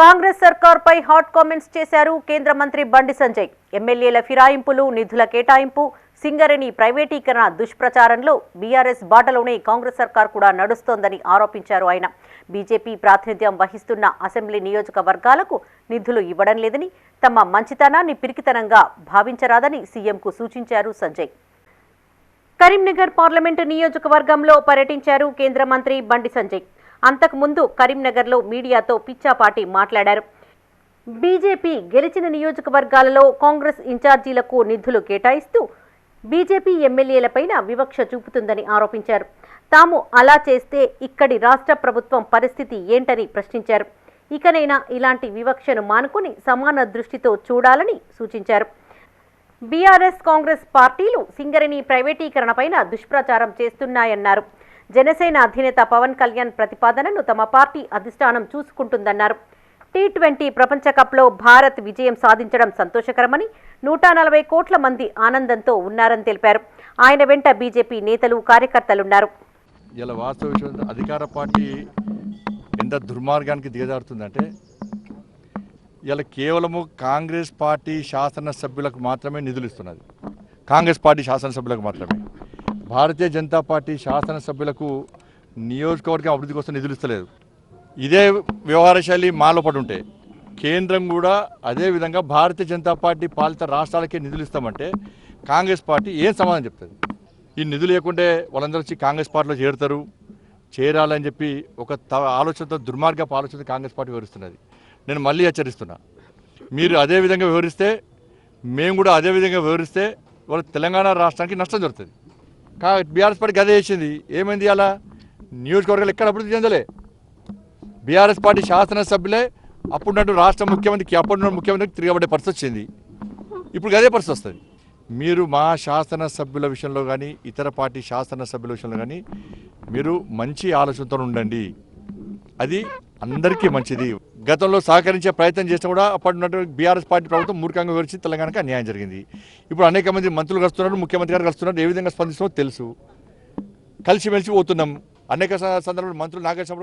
Congress సర్కార్పై hot comments చేశారు కేంద్ర మంత్రి బండి సంజయ్. ఎమ్మెల్యేల ఫిరాయింపులు నిధుల కేటాయింపు సింగరేణి ప్రైవేటీకరణ దుష్ప్రచారంలో బీఆర్ఎస్ బాటలోనే కాంగ్రెస్ సర్కార్ కూడా నడుస్తోందని ఆరోపించారు ఆయన. బీజేపీ ప్రాతినిధ్యం వహిస్తున్న అసెంబ్లీ నియోజకవర్గాలకు నిధులు ఇవ్వడం లేదని తమ మంచితనాన్ని పిరికితనంగా భావించరాదని సీఎంకు సూచించారు సంజయ్. కరీంనగర్ పార్లమెంటు నియోజకవర్గంలో పర్యటించారు కేంద్ర మంత్రి బండి సంజయ్. అంతకుముందు కరీంనగర్లో మీడియాతో పిచ్చాపాటి మాట్లాడారు. బీజేపీ గెలిచిన నియోజకవర్గాలలో కాంగ్రెస్ ఇన్ఛార్జీలకు నిధులు కేటాయిస్తూ బీజేపీ ఎమ్మెల్యేలపైన వివక్ష చూపుతుందని ఆరోపించారు. తాము అలా చేస్తే ఇక్కడి రాష్ట్ర ప్రభుత్వం పరిస్థితి ఏంటని ప్రశ్నించారు. ఇకనైనా ఇలాంటి వివక్షను మానుకుని సమాన దృష్టితో చూడాలని సూచించారు. బీఆర్ఎస్ కాంగ్రెస్ పార్టీలు సింగరేణి ప్రైవేటీకరణపైన దుష్ప్రచారం చేస్తున్నాయన్నారు. జనసేన అధినేత పవన్ కళ్యాణ్ ప్రతిపాదనను తమ పార్టీ అధిష్టానం చూసుకుంటుందన్నారు. టీ ట్వంటీ ప్రపంచ కప్లో భారత్ విజయం సాధించడం సంతోషకరమని నూట నలభై కోట్ల మంది ఆనందంతో ఉన్నారని తెలిపారు. ఆయన వెంట బీజేపీ నేతలు కార్యకర్తలున్నారు. ఇలా వాస్తవ విషయం అధికార పార్టీ ఎంత దుర్మార్గానికి దిగజారుతుందంటే ఇలా కేవలము కాంగ్రెస్ పార్టీ శాసనసభ్యులకు మాత్రమే నిధులు ఇస్తున్నది. కాంగ్రెస్ పార్టీ శాసనసభ్యులకు మాత్రమే. భారతీయ జనతా పార్టీ శాసనసభ్యులకు నియోజకవర్గం అభివృద్ధి కోసం నిధులు ఇస్తలేదు. ఇదే వ్యవహార శైలి మాలో పడి ఉంటే కేంద్రం కూడా అదే విధంగా భారతీయ జనతా పార్టీ పాలిత రాష్ట్రాలకే నిధులు ఇస్తామంటే కాంగ్రెస్ పార్టీ ఏం సమాధానం చెప్తుంది? ఈ నిధులు లేకుంటే వాళ్ళందరూ వచ్చి కాంగ్రెస్ పార్టీలో చేరుతారు చేరాలని చెప్పి ఒక త ఆలోచనతో దుర్మార్గపు ఆలోచనతో కాంగ్రెస్ పార్టీ వివరిస్తున్నది నేను మళ్ళీ హెచ్చరిస్తున్నా. మీరు అదే విధంగా వివరిస్తే మేము కూడా అదే విధంగా వివరిస్తే వాళ్ళ తెలంగాణ రాష్ట్రానికి నష్టం జరుగుతుంది. కా బీఆర్ఎస్ పార్టీ గదే చేసింది. ఏమైంది అలా నియోజకవర్గాలు ఎక్కడ అభివృద్ధి చెందలే. బీఆర్ఎస్ పార్టీ శాసనసభ్యులే అప్పుడు రాష్ట్ర ముఖ్యమంత్రికి అప్పుడున్న ముఖ్యమంత్రికి తిరగబడే పరిస్థితి వచ్చింది. ఇప్పుడు అదే పరిస్థితి వస్తుంది. మీరు మా శాసనసభ్యుల విషయంలో కానీ ఇతర పార్టీ శాసనసభ్యుల విషయంలో కానీ మీరు మంచి ఆలోచనతో ఉండండి. అది అందరికీ మంచిది. గతంలో సహకరించే ప్రయత్నం చేసినా కూడా అప్పటి బీఆర్ఎస్ పార్టీ ప్రభుత్వం మూర్ఖంగా వివరించి తెలంగాణకు అన్యాయం జరిగింది. ఇప్పుడు అనేక మంది మంత్రులు కలుస్తున్నారు ముఖ్యమంత్రి గారు కలుస్తున్నారు ఏ విధంగా స్పందిస్తామో తెలుసు. కలిసిమెలిసి పోతున్నాం. అనేక స- సందర్భాలు మంత్రులు నాగేశ్వర